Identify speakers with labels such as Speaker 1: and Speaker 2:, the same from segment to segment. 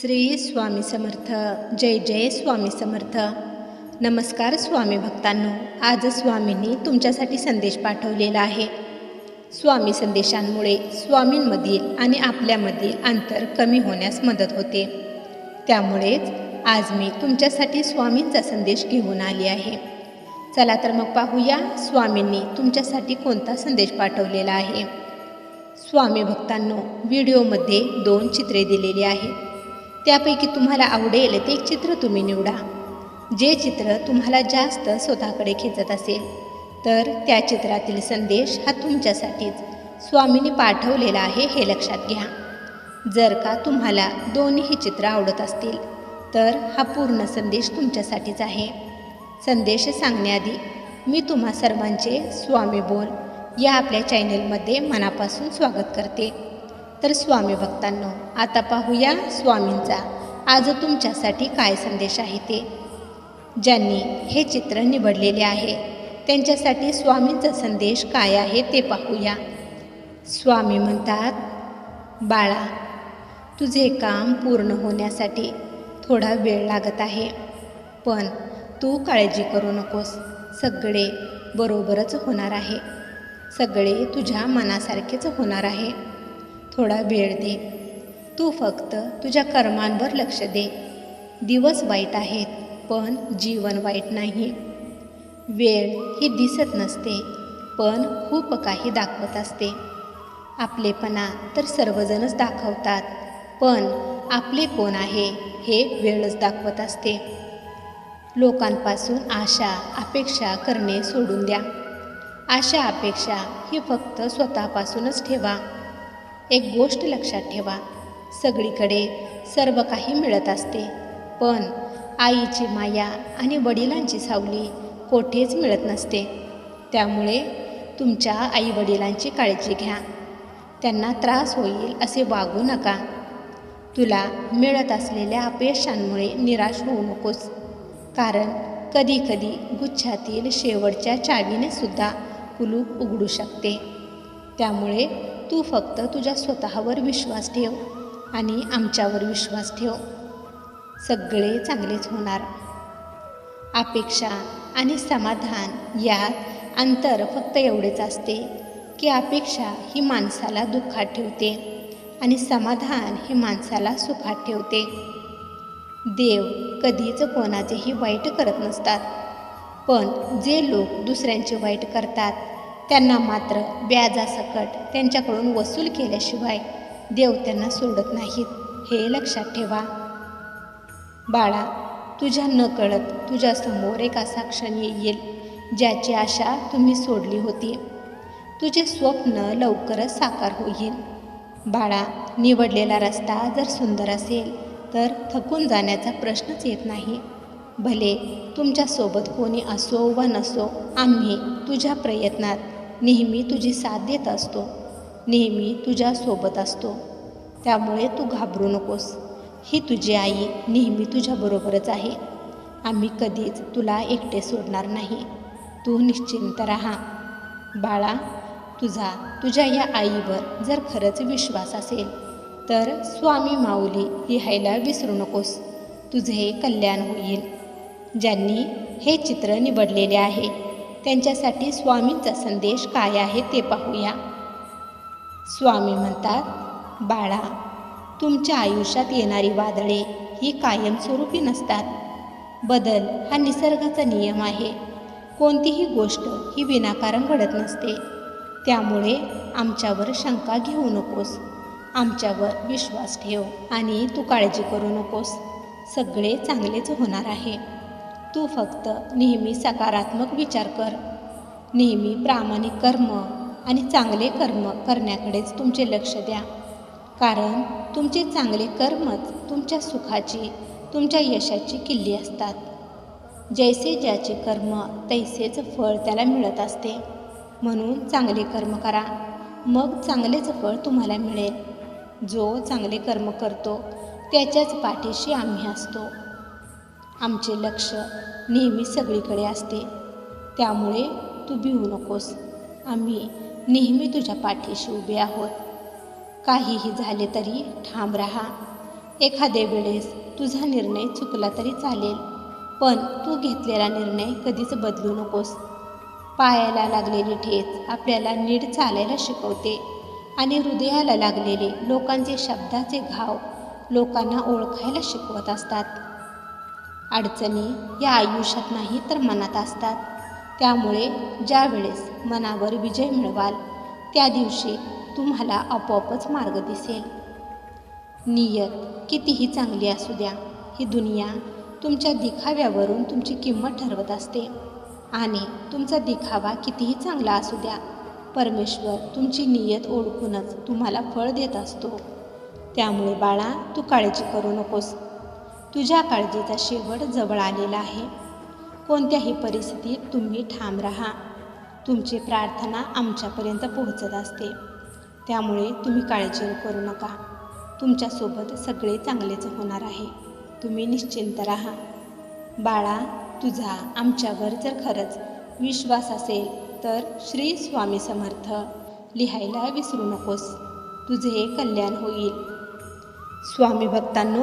Speaker 1: श्री स्वामी समर्थ. जय जय स्वामी समर्थ. नमस्कार स्वामी भक्तांनो आज स्वामींनी तुमच्यासाठी संदेश पाठवलेला आहे. स्वामी संदेशांमुळे स्वामींमधील आणि आपल्यामधील अंतर कमी होण्यास मदत होते. त्यामुळेच आज मी तुमच्यासाठी स्वामींचा संदेश घेऊन आली आहे. चला तर मग पाहूया स्वामींनी तुमच्यासाठी कोणता संदेश पाठवलेला आहे. स्वामी भक्तांनो व्हिडिओमध्ये दोन चित्रे दिलेली आहेत. त्यापैकी तुम्हाला आवडेल ते एक चित्र तुम्ही निवडा. जे चित्र तुम्हाला जास्त स्वतःकडे खेचत असेल तर त्या चित्रातील संदेश हा तुमच्यासाठीच स्वामींनी पाठवलेला आहे हे लक्षात घ्या. जर का तुम्हाला दोन्हीही चित्र आवडत असतील तर हा पूर्ण संदेश तुमच्यासाठीच आहे. संदेश सांगण्याआधी मी तुम्हा सर्वांचे स्वामी बोल या आपल्या चॅनेलमध्ये मनापासून स्वागत करते. तर स्वामी भक्तांनो आता पाहूया स्वामींचा. आज तुमच्यासाठी काय संदेश आहे ते? ज्यांनी हे चित्र निवडलेले आहे त्यांच्यासाठी स्वामींचा संदेश काय आहे ते पाहूया. स्वामी म्हणतात बाळा तुझे काम पूर्ण होण्यासाठी थोडा वेळ लागत आहे पण तू काळजी करू नकोस. सगळे बरोबरच होणार आहे. सगळे तुझ्या मनासारखेच होणार आहे. थोडा वेळ दे. तू फक्त तुझ्या कर्मांवर लक्ष दे. दिवस वाईट आहेत पण जीवन वाईट नाही. वेळ ही दिसत नसते पण खूप काही दाखवत असते. आपलेपणा तर सर्वजणच दाखवतात पण आपले कोण आहे हे वेळच दाखवत असते. लोकांपासून आशा अपेक्षा करणे सोडून द्या. आशा अपेक्षा ही फक्त स्वतःपासूनच ठेवा. एक गोष्ट लक्षात ठेवा. सगळीकडे सर्व काही मिळत असते. पण आईची माया आणि वडिलांची सावली कोठेच मिळत नसते. त्यामुळे तुमच्या आईवडिलांची काळजी घ्या. त्यांना त्रास होईल असे वागू नका. तुला मिळत असलेल्या अपयशांमुळे निराश होऊ नकोस. कारण कधीकधी गुच्छातील शेवटच्या चावीने सुद्धा कुलूप उघडू शकते. त्यामुळे तू फक्त तुझ्या स्वतःवर विश्वास ठेव आणि आमच्यावर विश्वास ठेव. सगळे चांगलेच होणार. अपेक्षा आणि समाधान यात अंतर फक्त एवढेच असते की अपेक्षा ही माणसाला दुःखात ठेवते आणि समाधान हे माणसाला सुखात ठेवते. देव कधीच कोणाचेही वाईट करत नसतात. पण जे लोक दुसऱ्यांचे वाईट करतात त्यांना मात्र व्याजासकट त्यांच्याकडून वसूल केल्याशिवाय देव त्यांना सोडत नाहीत. हे लक्षात ठेवा. बाळा तुझ्या न कळत तुझ्यासमोर एक असा क्षण येईल ज्याची आशा तुम्ही सोडली होती. तुझे स्वप्न लवकरच साकार होईल. बाळा निवडलेला रस्ता जर सुंदर असेल तर थकून जाण्याचा प्रश्नच येत नाही. भले तुमच्यासोबत कोणी असो वा नसो आम्ही तुझ्या प्रयत्नात नेहमी तुझी साथ देत असतो. नेहमी तुझ्यासोबत असतो. त्यामुळे तू घाबरू नकोस. ही तुझी आई नेहमी तुझ्याबरोबरच आहे. आम्ही कधीच तुला एकटे सोडणार नाही. तू निश्चिंत राहा. बाळा तुझा तुझ्या या आईवर जर खरंच विश्वास असेल तर स्वामी माऊली लिहायला विसरू नकोस. तुझे कल्याण होईल. ज्यांनी हे चित्र निवडलेले आहे त्यांच्यासाठी स्वामींचा संदेश काय आहे ते पाहूया. स्वामी म्हणतात बाळा तुमच्या आयुष्यात येणारी वादळे ही कायमस्वरूपी नसतात. बदल हा निसर्गाचा नियम आहे. कोणतीही गोष्ट ही विनाकारण घडत नसते. त्यामुळे आमच्यावर शंका घेऊ नकोस. आमच्यावर विश्वास ठेव आणि तू काळजी करू नकोस. सगळे चांगलेच होणार आहे. तू फक्त नेहमी सकारात्मक विचार कर. नेहमी प्रामाणिक कर्म आणि चांगले कर्म करण्याकडेच तुमचे लक्ष द्या. कारण तुमचे चांगले कर्मच तुमच्या सुखाची तुमच्या यशाची किल्ली असतात. जैसे ज्याचे कर्म तैसेच फळ त्याला मिळत असते. म्हणून चांगले कर्म करा. मग चांगलेच फळ तुम्हाला मिळेल. जो चांगले कर्म करतो त्याच्याच पाठीशी आम्ही असतो. आमचे लक्ष नेहमी सगळीकडे असते. त्यामुळे तू भिवू नकोस. आम्ही नेहमी तुझ्या पाठीशी उभे आहोत. काहीही झाले तरी ठाम राहा. एखाद्या वेळेस तुझा निर्णय चुकला तरी चालेल पण तू घेतलेला निर्णय कधीच बदलू नकोस. पायाला लागलेली ठेच आपल्याला नीट चालायला शिकवते आणि हृदयाला लागलेले लोकांचे शब्दाचे घाव लोकांना ओळखायला शिकवत असतात. अडचणी या आयुष्यात नाही तर मनात असतात. त्यामुळे ज्या वेळेस मनावर विजय मिळवाल त्या दिवशी तुम्हाला आपोआपच मार्ग दिसेल. नियत कितीही चांगली असू द्या ही दुनिया तुमच्या दिखाव्यावरून तुमची किंमत ठरवत असते. आणि तुमचा दिखावा कितीही चांगला असू द्या परमेश्वर तुमची नियत ओळखूनच तुम्हाला फळ देत असतो. त्यामुळे बाळा तू काळजी करू नकोस. तुझ्या काळजीचा शेवट जवळ आलेला आहे. कोणत्याही परिस्थितीत तुम्ही ठाम राहा. तुमची प्रार्थना आमच्यापर्यंत पोहोचत असते. त्यामुळे तुम्ही काळजी करू नका. तुमच्यासोबत सगळे चांगलेच होणार आहे. तुम्ही निश्चिंत राहा. बाळा तुझा आमच्यावर जर खरंच विश्वास असेल तर श्री स्वामी समर्थ लिहायला विसरू नकोस. तुझे कल्याण होईल. स्वामी भक्तांनो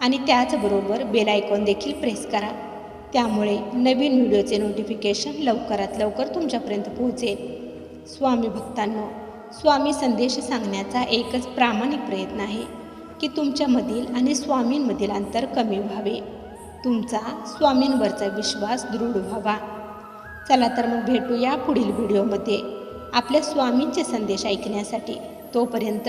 Speaker 1: आणि त्याचबरोबर बेल आयकॉन देखील प्रेस करा. त्यामुळे नवीन व्हिडिओचे नोटिफिकेशन लवकरात लवकर तुमच्यापर्यंत पोहोचेल. स्वामी भक्तांनो स्वामी संदेश सांगण्याचा एकच प्रामाणिक प्रयत्न आहे की तुमच्यामधील आणि स्वामींमधील अंतर कमी व्हावे. तुमचा स्वामींवरचा विश्वास दृढ व्हावा. चला तर मग भेटूया पुढील व्हिडिओमध्ये आपल्या स्वामींचे संदेश ऐकण्यासाठी तोपर्यंत